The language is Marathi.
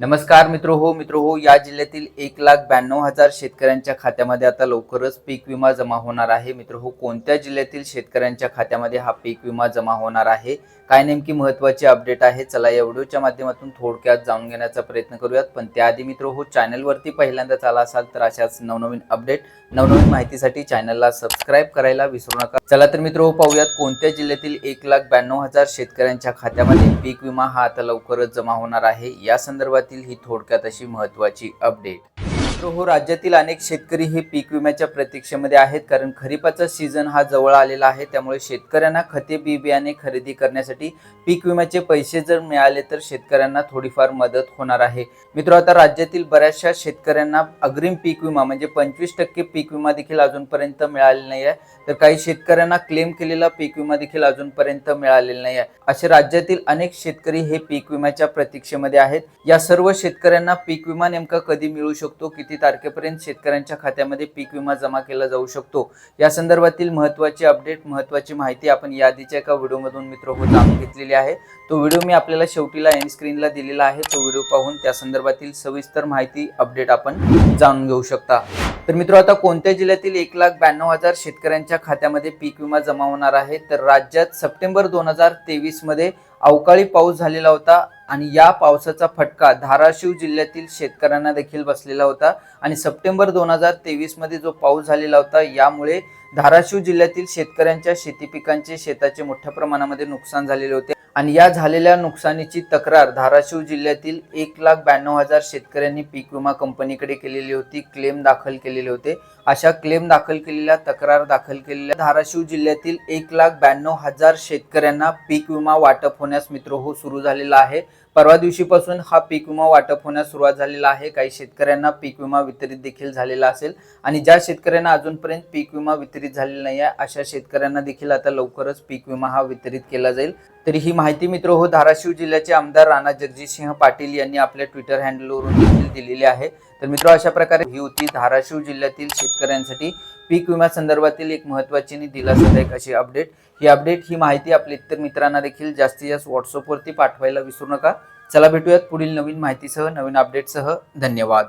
नमस्कार मित्र हो मित्र हो या जिल्ह्यातील एक लाख ब्याण्णव हजार शेतकऱ्यांच्या खात्यामध्ये आता लवकरच पीक विमा जमा होणार आहे. मित्र हो कोणत्या जिल्ह्यातील शेतकऱ्यांच्या खात्यामध्ये हा पीक विमा जमा होणार आहे? काय नेमकी महत्वाची अपडेट आहे? चला या व्हिडिओच्या माध्यमातून थोडक्यात जाणून घेण्याचा प्रयत्न करूयात. पण त्याआधी मित्र हो चॅनलवरती पहिल्यांदाच आला असाल तर अशाच नवनवीन अपडेट नवनवीन माहितीसाठी चॅनलला सबस्क्राईब करायला विसरू नका. चला तर मित्र हो पाहूयात कोणत्या जिल्ह्यातील एक लाख ब्याण्णव हजार शेतकऱ्यांच्या खात्यामध्ये पीक विमा हा आता लवकरच जमा होणार आहे. या संदर्भात संदर्भातील ही थोडक्यात अशी महत्त्वाची अपडेट मित्र हो राज्यातील अनेक शेतकरी हे पीक विम्याच्या प्रतीक्षेमध्ये आहेत. कारण खरीपाचा सीझन हा जवळ आलेला आहे. त्यामुळे शेतकऱ्यांना खते बी बियाणे खरेदी करण्यासाठी पीक विम्याचे पैसे जर मिळाले तर शेतकऱ्यांना थोडीफार मदत होणार आहे. मित्र आता राज्यातील बऱ्याचशा शेतकऱ्यांना अग्रिम पीक विमा म्हणजे पंचवीस टक्के पीक विमा देखील अजूनपर्यंत मिळालेला नाही आहे. तर काही शेतकऱ्यांना क्लेम केलेला पीक विमा देखील अजूनपर्यंत मिळालेला नाही आहे. असे राज्यातील अनेक शेतकरी हे पीक विम्याच्या प्रतीक्षेमध्ये आहेत. या सर्व शेतकऱ्यांना पीक विमा नेमका कधी मिळू शकतो किती तारखेपर्यंत शेतकऱ्यांच्या खात्यामध्ये पीक विमा जमा केला जाऊ शकतो? या संदर्भातील महत्त्वाची अपडेट महत्त्वाची माहिती आपण याआधीच्या एका व्हिडिओमधून मित्र हो जाणून घेतलेली आहे. तो व्हिडिओ मी आपल्याला शेवटीला एंड स्क्रीनला दिलेला आहे. तो व्हिडिओ पाहून त्या संदर्भातील सविस्तर माहिती अपडेट आपण जाणून घेऊ शकता. तर मित्र आता कोणत्या जिल्ह्यातील एक लाख ब्याण्णव हजार शेतकऱ्यांच्या खात्यामध्ये पीक विमा जमा होणार आहे? तर राज्यात सप्टेंबर दोन हजार तेवीसमध्ये अवकाळी पाऊस झालेला होता आणि या पावसाचा फटका धाराशिव जिल्ह्यातील शेतकऱ्यांना देखील बसलेला होता. आणि सप्टेंबर दोन हजार तेवीसमध्ये जो पाऊस झालेला होता यामुळे धाराशिव जिल्ह्यातील शेतकऱ्यांच्या शेती पिकांचे शेताचे मोठ्या प्रमाणामध्ये नुकसान झालेले होते. आणि या झालेल्या नुकसानीची तक्रार धाराशिव जिल्ह्यातील एक लाख ब्याण्णव हजार शेतकऱ्यांनी पीक विमा कंपनीकडे केलेली होती क्लेम दाखल केलेले होते. अशा क्लेम दाखल केलेल्या तक्रार दाखल केलेल्या धाराशिव जिल्ह्यातील एक लाख ब्याण्णव हजार शेतकऱ्यांना पीक विमा वाटप होण्यास मित्र हो सुरू झालेला आहे. परवा दिवशीपासून हा पीक विमा वाटप होण्यास सुरुवात झालेला आहे. काही शेतकऱ्यांना पीक विमा वितरित देखील झालेला असेल आणि ज्या शेतकऱ्यांना अजूनपर्यंत पीक विमा वितरित झालेला नाही आहे अशा शेतकऱ्यांना देखील आता लवकरच पीक विमा हा वितरित केला जाईल. तरी ही माहिती मित्र हो धाराशिव जिल्ह्याचे आमदार राणा जगजितसिंह पाटील यांनी आपल्या ट्विटर हँडलवरून देखील दिलेली आहे. तर मित्र अशा प्रकारे ही होती धाराशिव जिल्ह्यातील शेतकऱ्यांसाठी पीक विमा संदर्भातील एक महत्वाची आणि दिलासादायक अशी अपडेट ही अपडेट ही माहिती आपल्या इतर मित्रांना देखील जास्तीत जास्त व्हॉट्सअपवरती पाठवायला विसरू नका. चला भेटूयात पुढील नवीन माहितीसह नवीन अपडेटसह धन्यवाद.